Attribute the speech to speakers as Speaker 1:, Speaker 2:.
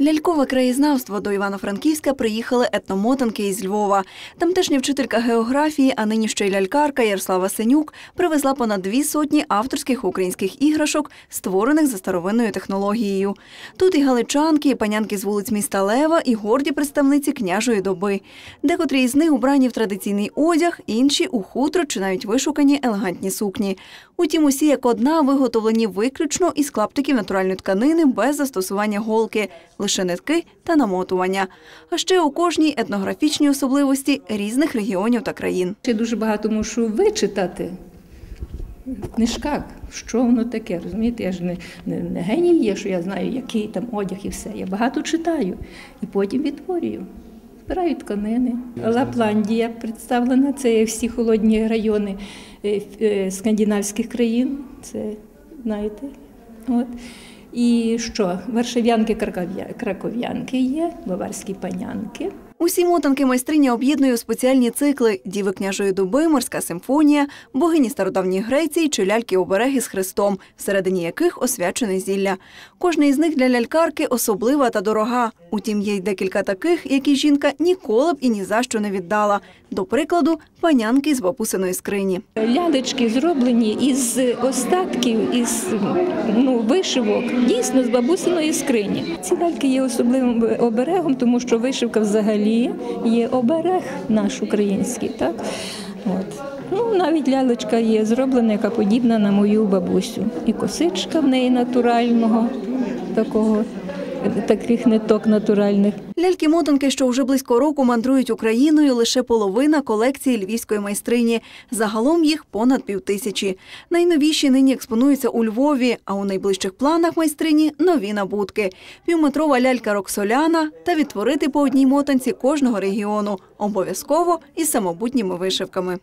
Speaker 1: Лялькове краєзнавство до Івано-Франківська приїхали етномотанки із Львова. Тамтешня вчителька географії, а нині ще й лялькарка Ярослава Сенюк привезла понад дві сотні авторських українських іграшок, створених за старовинною технологією. Тут і галичанки, і панянки з вулиць міста Лева, і горді представниці княжої доби. Декотрі із них убрані в традиційний одяг, інші у хутро чи навіть вишукані елегантні сукні. Утім, усі як одна виготовлені виключно із клаптиків натуральної тканини без застосування голки, лише нитки та намотування. А ще у кожній етнографічні особливості різних регіонів та країн.
Speaker 2: Я дуже багато мушу вичитати в книжках, що воно таке. Розумієте, я ж не, не, не геній є, що я знаю, який там одяг і все. Я багато читаю і потім відтворюю. Збираю тканини. Лапландія представлена, це всі холодні райони е, е, скандинавських країн. Це знаєте. От. І що? Варшав'янки, краков'я- краков'янки є, баварські панянки.
Speaker 1: Усі мотанки майстриня об'єднує спеціальні цикли Діви княжої доби, морська симфонія, богині стародавньої Греції чи ляльки обереги з хрестом, всередині яких освячене зілля. Кожна із них для лялькарки особлива та дорога. Утім, є й декілька таких, які жінка ніколи б і ні за що не віддала. До прикладу, панянки з бабусиної скрині.
Speaker 2: Лялечки зроблені із остатків, із ну, вишивок, дійсно з бабусиної скрині. Ці ляльки є особливим оберегом, тому що вишивка взагалі є оберег наш український. Так? От. Ну, навіть лялечка є зроблена, яка подібна на мою бабусю. І косичка в неї натурального, такого, таких ниток натуральних.
Speaker 1: Ляльки-мотанки, що вже близько року мандрують Україною, лише половина колекції львівської майстрині. Загалом їх понад півтисячі. Найновіші нині експонуються у Львові, а у найближчих планах майстрині нові набутки. Півметрова лялька Роксоляна та відтворити по одній мотанці кожного регіону. Обов'язково із самобутніми вишивками.